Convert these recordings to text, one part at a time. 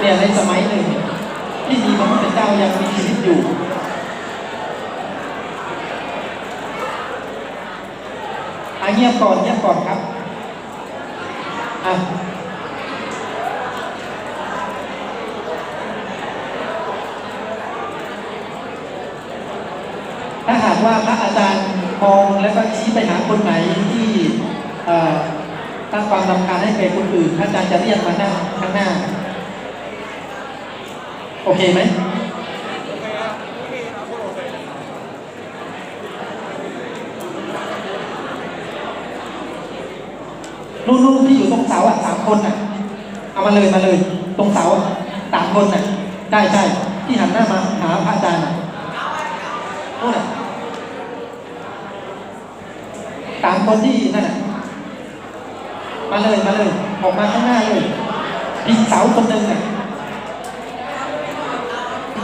เนี่ยในสมัยหนึ่งที่มีพระพุทธเจ้ายังมีชีวิตอยู่อาเงียบก่อนเงียบก่อนครับอะถ้าหากว่าพระอาจารย์มองแล้วก็ชี้ไปหาคนไหนที่เอ่อตั้งความรำคาญให้แก่คนอื่นพระอาจารย์จะเรียกมานั่งข้างหน้า โอเคไหมลูกๆที่อยู่ตรงเสาอะสามคนอะ เอามาเลยมาเลย ตรงเสาอะสามคนอะใช่ใช่ที่หันหน้ามาหาพระอาจารย์อะนู่นอะสามคนที่นั่นอะมาเลยมาเลยออกมาข้างหน้าเลยพิงเสาคนหนึ่งอะ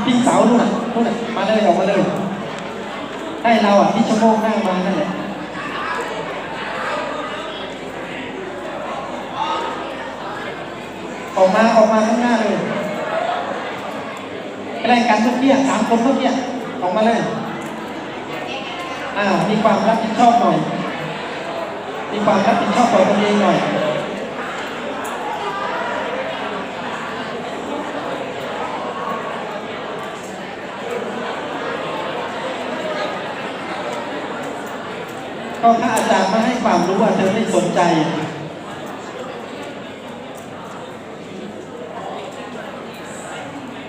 พิงเสานู่นอะนู่นอะมาเลยออกมาเลยให้เราอะที่ชั่วโมงหน้ามานั่นแหละออกมาออกมาข้างหน้าเลยอะไรกันเมื่อกี้สามคนเมื่อกี้ออกมาเลยอ่ามีความรับผิดชอบหน่อยมีความรับผิดชอบต่อตัวเองหน่อย ก็พระอาจารย์มาให้ความรู้ว่าเธอไม่สนใจ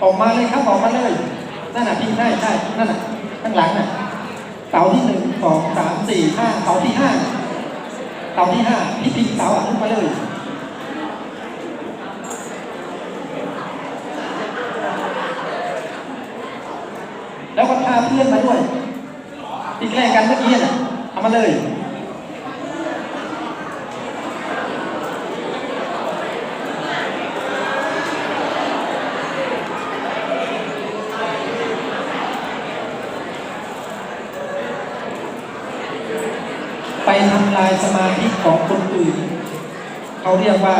ออกมาเลยครับออกมาเลยนั่นน่ะพี่ใช่ใช่นั่นน่ะข้างหลังน่ะเสาที่หนึ่งสองสามสี่ห้าเสาที่ห้าเสาที่ห้าพี่พิงเสาอะขึ้นมาเลยแล้วก็พาเพื่อนมาด้วยที่แกล้งกันเมื่อกี้น่ะ เลย ไปทำลายสมาธิของคนอื่น เขาเรียกว่า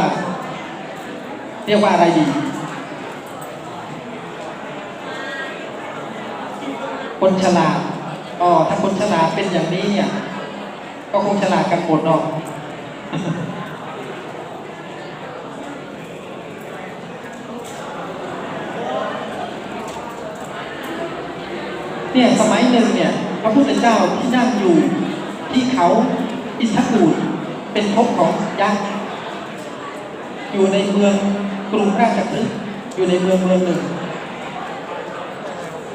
เรียกว่าอะไรดีคนฉลาดอ๋อถ้าคนฉลาดเป็นอย่างนี้เนี่ย ก็คงฉลาดกันหมดเนาะเนี่ยสมัยหนึ่งเนี่ยพระพุทธเจ้าที่นั่งอยู่ที่เขาอินทกูดเป็นภพของยักษ์อยู่ในเมืองกรุงราชคฤห์อยู่ในเมืองเมืองหนึ่ง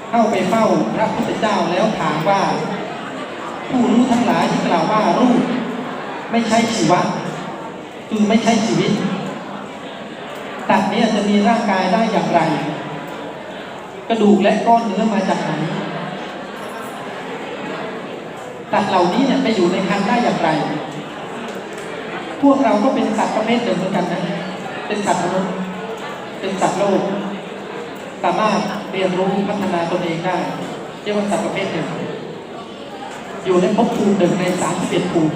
เข้าไปเฝ้าพระพุทธเจ้าแล้วถามว่า ผู้รู้ทั้งหลายที่กล่าวว่ารูป ไม่ใช่ชีวะคือไม่ใช่ชีวิตตัดนี่ยจะมีร่างกายได้อย่างไร กระดูกและก้อนเนื้อมาจากไหนสัตว์เหล่านี้เนี่ยไปอยู่ในคันได้อย่างไร พวกเราก็เป็นสัตว์ประเภทเหมือนกันนะ เป็นสัตว์มนุษย์เป็นสัตว์โลก สามารถเรียนรู้พัฒนาตนเองได้เรียกว่าสัตว์ประเภทหนึ่ง อยู่ในภพภูมิหนึ่งในสามสิบเอ็ดภูมิ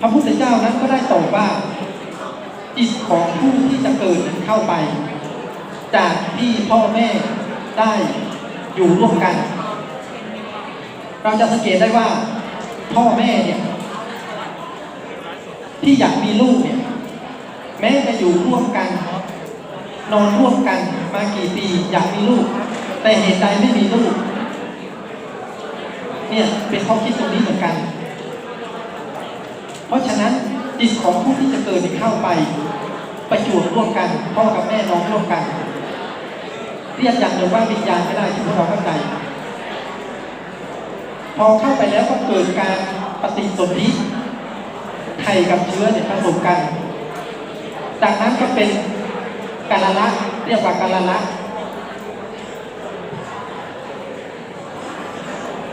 พระพุทธเจ้านั้นก็ได้ตอบว่าจิตของผู้ที่จะเกิดนั้นเข้าไป จากที่พ่อแม่ได้อยู่ร่วมกัน เราจะสังเกตได้ว่า พ่อแม่เนี่ย ที่อยากมีลูกเนี่ย แม้จะอยู่ร่วมกัน นอนร่วมกันมากี่ปีอยากมีลูก แต่เหตุใดไม่มีลูก เนี่ยเป็นข้อคิดตรงนี้เหมือนกัน เพราะฉะนั้นจิตของผู้ที่จะเกิดเข้าไป ประจวบร่วมกันพ่อกับแม่น้องร่วมกัน เรียกอย่างเดียวว่าวิญญาณก็ได้ที่พวกเราเข้าใจ พอเข้าไปแล้วก็เกิดการปฏิสนธิไข่กับเชื้อเนี่ยผสมกัน จากนั้นก็เป็นกาลละเรียกว่ากาลละ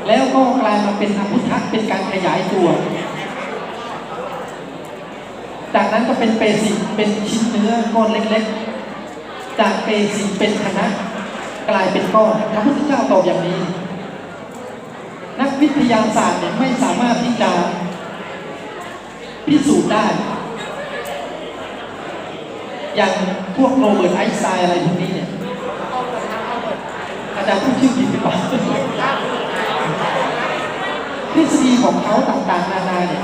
แล้วก็กลายมาเป็นอภุทะเป็นการขยายตัว จากนั้นก็เป็นเปสิกเป็นชิ้นเนื้อก้อนเล็กๆ จากเปสิกเป็นคณะกลายเป็นก้อนพระพุทธเจ้าตอบอย่างนี้ นักวิทยาศาสตร์เนี่ยไม่สามารถที่จะพิสูจน์ได้ อย่างพวกโรเบิร์ตไอน์สไตน์อะไรพวกนี้เนี่ยอาจารย์พูดชื่อผิดหรือเปล่า ฤษฎีของเขาต่างๆ นานาเนี่ย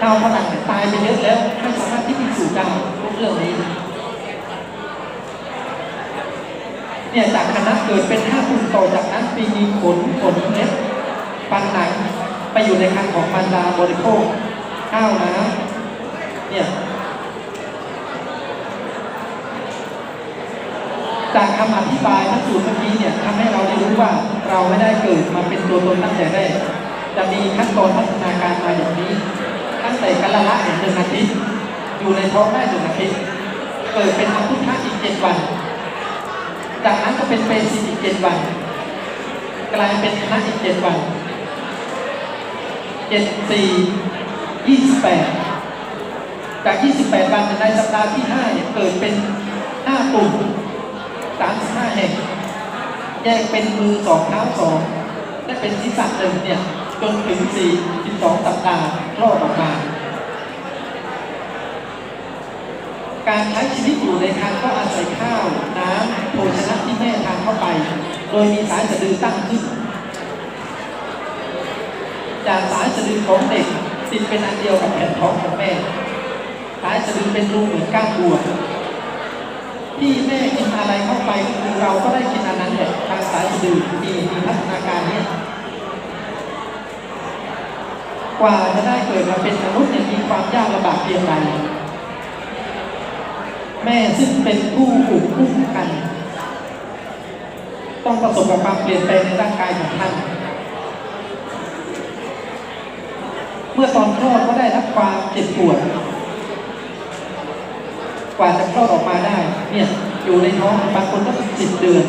ชาวฝรั่งเนี่ยตายไปเยอะแล้วไม่สามารถที่พิสูจน์ได้พวกเรื่องนี้เนี่ยจากคณะเกิดเป็นห้าปุ่มต่อจากนั้นปีมีขนขนเล็บฟันหนังไปอยู่ในคันของมารดาบริโภคข้าวน้ำเนี่ยจากคำอธิบายทั้งสูตรเมื่อกี้เนี่ยทำให้เราได้รู้ว่าเราไม่ได้เกิดมาเป็นตัวตนตั้งแต่แรก จะมีขั้นตอนพัฒนาการมาอย่างนี้ตั้งแต่กัลละเนี่ยหนึ่งอาทิตย์อยู่ในท้องได้หนึ่งอาทิตย์เกิดเป็นอัมพุทธะอีกเจ็ดวัน จากนั้นก็เป็นเปรสิตอีกเจ็ดวัน กลายเป็นคณะอีกเจ็ดวันเจ็ดสี่ยี่สิบแปดจากยี่สิบแปดวันในสัปดาห์ที่ห้าเนี่ยเกิดเป็นห้าปุ่มสามห้าแห่ง แยกเป็นมือสองเท้าสองและเป็นศีรษะหนึ่งเนี่ย จนถึงสี่สิบสองสัปดาห์คลอดออกมา การใช้ชีวิตอยู่ในครรภ์ก็อาศัยข้าว น้ำโภชนะที่แม่ทานเข้าไป โดยมีสายสะดือตั้งขึ้น จากสายสะดือของเด็กติดเป็นอันเดียวกับแผ่นท้องของแม่ สายสะดือเป็นรูเหมือนก้านบัวที่แม่กินอะไรเข้าไปคือเราก็ได้กินอันนั้นแหละทางสายสะดือมีมีพัฒนาการเนี้ย กว่าจะได้เกิดมาเป็นมนุษย์เนี่ยมีความยากลำบากเพียงไรแม่ซึ่งเป็นผู้อุกอุ้มกัน ต้องประสบกับความเปลี่ยนแปลงในร่างกายของท่าน เมื่อตอนคลอดก็ได้รับความเจ็บปวด กว่าจะคลอดออกมาได้ เนี่ยอยู่ในท้องบางคนก็สิบเดือน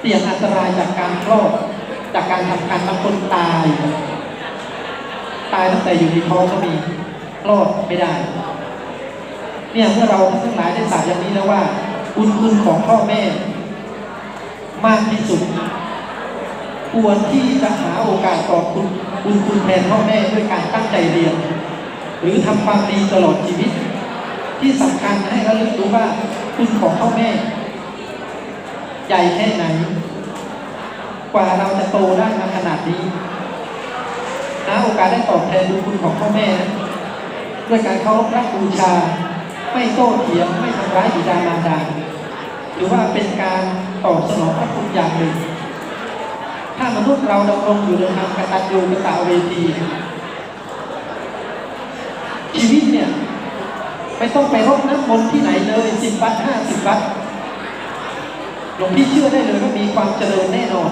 เสี่ยงอันตรายจากการคลอดจากการทำการบางคนตายายตั้งแต่อยู่ในท้องก็มีคลอดไม่ได้ เนี่ยเมื่อเราทั้งหลายได้ทราบอย่างนี้แล้วว่าบุญคุณของพ่อแม่ มากที่สุดควรที่จะหาโอกาสตอบคุณบุญคุณแทนพ่อแม่ด้วยการตั้งใจเรียน หรือทำความดีตลอดชีวิต ที่สำคัญให้เราลึกรู้ว่าคุณของพ่อแม่ ใหญ่แค่ไหน กว่าเราจะโตได้มาขนาดนี้ หาโอกาสได้ตอบแทนบุญคุณของพ่อแม่นะด้วยการเคารพรักบูชา ไม่โต้เถียงไม่ทำร้ายบิดามารดาหรือว่าเป็นการตอบสนองพระคุณอย่างหนึ่ง ถ้ามนุษย์เราดำรงอยู่ในทางกตัญญูกตเวทีชีวิตเนี่ยไม่ต้องไปรดน้ำมนที่ไหนเลยสิบวัดห้าสิบวัดหลวงพี่เชื่อได้เลยว่ามีความเจริญแน่นอน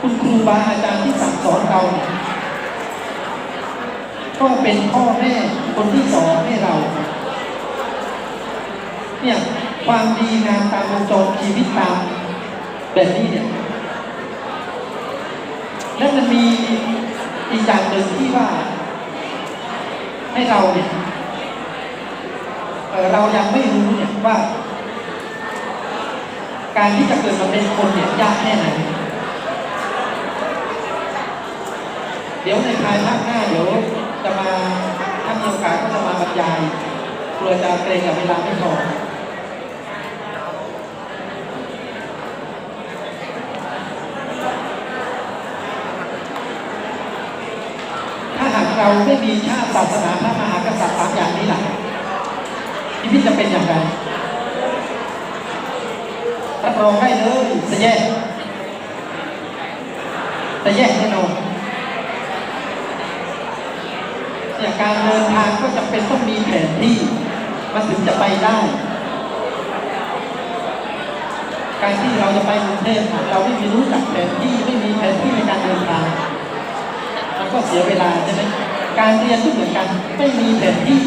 คุณครูบาอาจารย์ที่สั่งสอนเราเนี่ยก็เป็นพ่อแม่คนที่สอนให้เราเนี่ยความดีงามตามวงจรชีวิตตามแบบนี้เนี่ยและมันมีอีกอย่างหนึ่งที่ว่า ให้เราเนี่ยเเรายังไม่รู้เนี่ยว่า การที่จะเกิดมาเป็นคนเนี่ยยากแค่ไหน เดี๋ยวในภายภาคหน้าเดี๋ยวจะมาถ้ามีโอกาสก็จะมาบรรยายกลัวจะเกรงกับเวลาไม่พอถ้าหากเราไม่มีชาติศาสนาพระมหากษัตริย์สามอย่างนี้ล่ะชีวิตจะเป็นอย่างไรรับรองได้เลยจะแยกจะแยกแน่นอน เนี่ยการเดินทางก็จะเป็นต้องมีแผนที่มันถึงจะไปได้ การที่เราจะไปกรุงเทพเราไม่มีรู้จักแผนที่ไม่มีแผนที่ในการเดินทางมันก็เสียเวลาใช่ไหมการเรียนก็เหมือนกันไม่มีแผนที่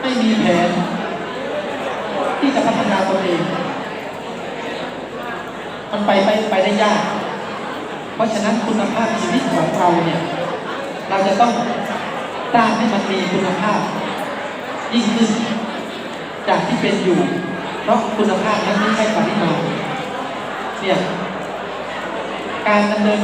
ไม่มีแผน ที่จะพัฒนาตัวเอง มันไปไปไปได้ยาก เพราะฉะนั้นคุณภาพชีวิตของเราเนี่ย เราจะต้อง สร้างให้มันมีคุณภาพ ยิ่งขึ้น จากที่เป็นอยู่ เพราะคุณภาพนั้นไม่ใช่ปริมาณเนี่ยการดำเนิน